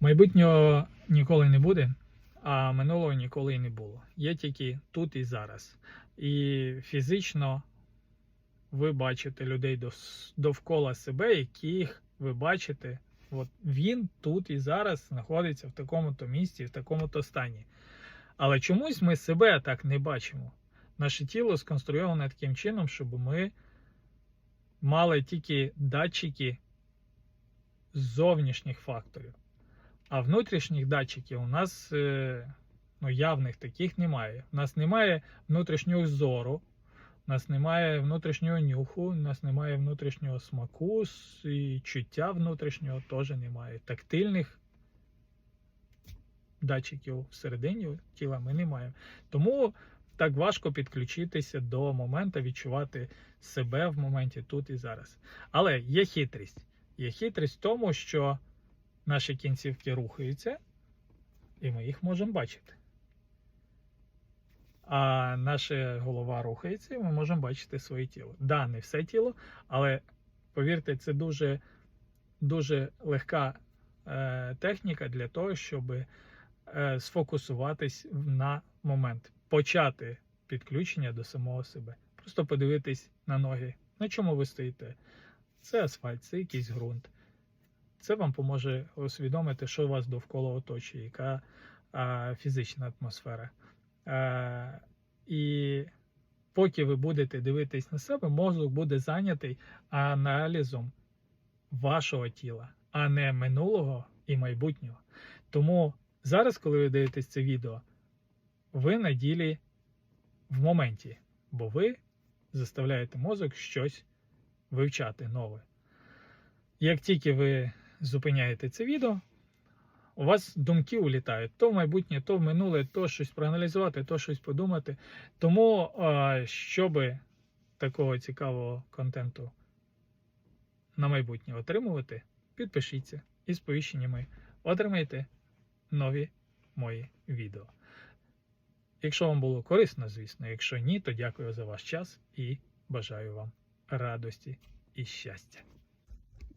Майбутнього ніколи не буде, а минулого ніколи і не було. Є тільки тут і зараз. І фізично ви бачите людей довкола себе, яких ви бачите. От він тут і зараз знаходиться в такому-то місці, в такому-то стані. Але чомусь ми себе так не бачимо. Наше тіло сконструйоване таким чином, щоб ми мали тільки датчики зовнішніх факторів. А внутрішніх датчиків у нас е, ну, явних таких немає. У нас немає внутрішнього зору, у нас немає внутрішнього нюху, у нас немає внутрішнього смаку і чуття внутрішнього теж немає. Тактильних датчиків всередині тіла ми не маємо. Тому так важко підключитися до моменту, відчувати себе в моменті тут і зараз. Але є хитрість. Є хитрість в тому, що наші кінцівки рухаються, і ми їх можемо бачити. А наша голова рухається, і ми можемо бачити своє тіло. Да, не все тіло, але повірте, це дуже, дуже легка е, техніка для того, щоб е, сфокусуватись на момент, почати підключення до самого себе. Просто подивитись на ноги. На чому ви стоїте? Це асфальт, це якийсь ґрунт. Це вам поможе усвідомити, що вас довкола оточує, яка а, фізична атмосфера. А, і поки ви будете дивитись на себе, мозок буде зайнятий аналізом вашого тіла, а не минулого і майбутнього. Тому зараз, коли ви дивитесь це відео, ви на ділі в моменті, бо ви заставляєте мозок щось вивчати нове. Як тільки ви зупиняєте це відео, у вас думки улітають то в майбутнє, то в минуле, то щось проаналізувати, то щось подумати. Тому, щоб такого цікавого контенту на майбутнє отримувати, підпишіться і сповіщеннями отримайте нові мої відео. Якщо вам було корисно, звісно, якщо ні, то дякую за ваш час і бажаю вам радості і щастя.